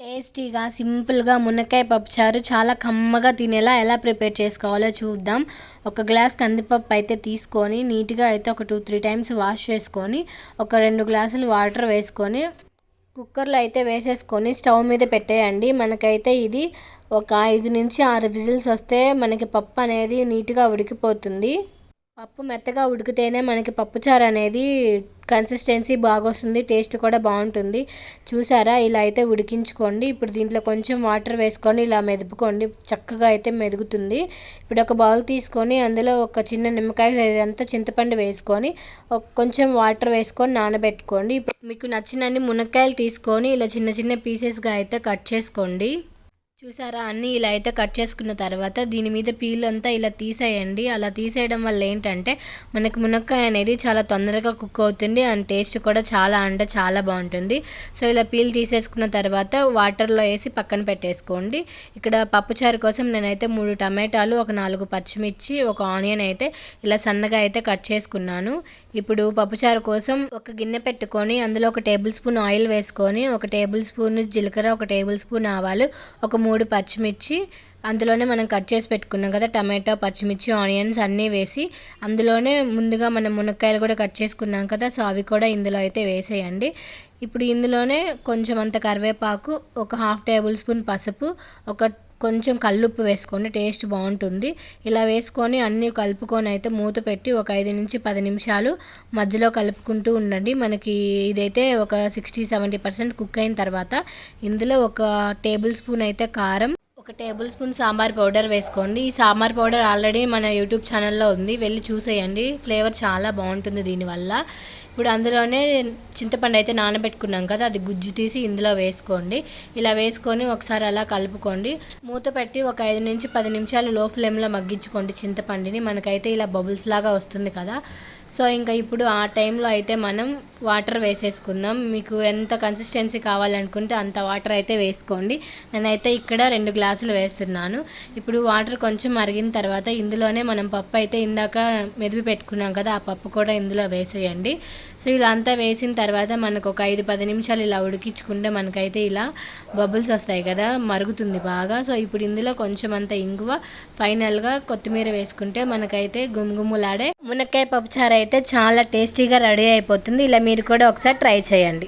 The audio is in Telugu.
టేస్టీగా సింపుల్గా మునక్కాయ పప్పుచారు చాలా కమ్మగా తినేలా ఎలా ప్రిపేర్ చేసుకోవాలో చూద్దాం. ఒక గ్లాస్ కందిపప్పు అయితే తీసుకొని నీట్గా అయితే ఒక టూ త్రీ టైమ్స్ వాష్ చేసుకొని ఒక రెండు గ్లాసులు వాటర్ వేసుకొని కుక్కర్లో అయితే వేసేసుకొని స్టవ్ మీద పెట్టేయండి. మనకైతే ఇది ఒక ఐదు నుంచి ఆరు విజిల్స్ వస్తే మనకి పప్పు అనేది నీట్గా ఉడికిపోతుంది. పప్పు మెత్తగా ఉడికితేనే మనకి పప్పుచారు అనేది కన్సిస్టెన్సీ బాగొస్తుంది టేస్ట్ కూడా బాగుంటుంది. చూసారా? ఇలా అయితే ఉడికించుకోండి. ఇప్పుడు దీంట్లో కొంచెం వాటర్ వేసుకొని ఇలా మెదుపుకోండి. చక్కగా అయితే మెదుగుతుంది. ఇప్పుడు ఒక బౌల్ తీసుకొని అందులో ఒక చిన్న నిమ్మకాయ అంతా చింతపండు వేసుకొని ఒక కొంచెం వాటర్ వేసుకొని నానబెట్టుకోండి. ఇప్పుడు మీకు నచ్చినన్ని మునక్కాయలు తీసుకొని ఇలా చిన్న చిన్న పీసెస్గా అయితే కట్ చేసుకోండి. చూసారా? అన్నీ ఇలా అయితే కట్ చేసుకున్న తర్వాత దీని మీద పీలంతా అంతా ఇలా తీసేయండి. అలా తీసేయడం వల్ల ఏంటంటే మనకి మునక్కాయ అనేది చాలా తొందరగా కుక్ అవుతుంది అండ్ టేస్ట్ కూడా చాలా అంటే చాలా బాగుంటుంది. సో ఇలా పీల్ తీసేసుకున్న తర్వాత వాటర్లో వేసి పక్కన పెట్టేసుకోండి. ఇక్కడ పప్పుచారు కోసం నేనైతే మూడు టమాటాలు ఒక నాలుగు పచ్చిమిర్చి ఒక ఆనియన్ అయితే ఇలా సన్నగా అయితే కట్ చేసుకున్నాను. ఇప్పుడు పప్పుచారు కోసం ఒక గిన్నె పెట్టుకొని అందులో ఒక టేబుల్ స్పూన్ ఆయిల్ వేసుకొని ఒక టేబుల్ స్పూన్ జీలకర్ర ఒక టేబుల్ స్పూన్ ఆవాలు ఒక మూడు పచ్చిమిర్చి అందులోనే మనం కట్ చేసి పెట్టుకున్నాం కదా టమాటో పచ్చిమిర్చి ఆనియన్స్ అన్నీ వేసి అందులోనే ముందుగా మనం మునక్కాయలు కూడా కట్ చేసుకున్నాం కదా సో అవి కూడా ఇందులో అయితే వేసేయండి. ఇప్పుడు ఇందులోనే కొంచెం అంత కరివేపాకు ఒక హాఫ్ టేబుల్ స్పూన్ పసుపు ఒక కొంచెం కల్లుప్పు వేసుకోండి టేస్ట్ బాగుంటుంది. ఇలా వేసుకొని అన్నీ కలుపుకొని అయితే మూత పెట్టి ఒక ఐదు నుంచి పది నిమిషాలు మధ్యలో కలుపుకుంటూ ఉండండి. మనకి ఇదైతే ఒక సిక్స్టీ సెవెంటీ పర్సెంట్ కుక్ అయిన తర్వాత ఇందులో ఒక టేబుల్ స్పూన్ అయితే కారం ఒక టేబుల్ స్పూన్ సాంబార్ పౌడర్ వేసుకోండి. ఈ సాంబార్ పౌడర్ ఆల్రెడీ మన యూట్యూబ్ ఛానల్లో ఉంది. వెళ్ళి చూసేయండి. ఫ్లేవర్ చాలా బాగుంటుంది దీనివల్ల. ఇప్పుడు అందులోనే చింతపండు అయితే నానబెట్టుకున్నాం కదా అది గుజ్జు తీసి ఇందులో వేసుకోండి. ఇలా వేసుకొని ఒకసారి అలా కలుపుకోండి. మూత పెట్టి ఒక ఐదు నుంచి పది నిమిషాలు లో ఫ్లేమ్లో మగ్గించుకోండి చింతపండుని. మనకైతే ఇలా బబుల్స్ లాగా వస్తుంది కదా. సో ఇంకా ఇప్పుడు ఆ టైంలో అయితే మనం వాటర్ వేసేసుకుందాం. మీకు ఎంత కన్సిస్టెన్సీ కావాలనుకుంటే అంత వాటర్ అయితే వేసుకోండి. నేనైతే ఇక్కడ రెండు గ్లాసులు వేస్తున్నాను. ఇప్పుడు వాటర్ కొంచెం మరిగిన తర్వాత ఇందులోనే మనం పప్పు అయితే ఇందాక మెదిపి పెట్టుకున్నాం కదా ఆ పప్పు కూడా ఇందులో వేసేయండి. సో ఇలా అంతా వేసిన తర్వాత మనకు ఒక ఐదు పది నిమిషాలు ఇలా ఉడికించుకుంటే మనకైతే ఇలా బబుల్స్ వస్తాయి కదా మరుగుతుంది బాగా. సో ఇప్పుడు ఇందులో కొంచెం అంత ఇంగువ ఫైనల్గా కొత్తిమీర వేసుకుంటే మనకైతే గుమ్గుమ్ములాడే మునక్కాయ పప్పుచారు అయితే చాలా టేస్టీగా రెడీ అయిపోతుంది. ఇలా మీరు కూడా ఒకసారి ట్రై చేయండి.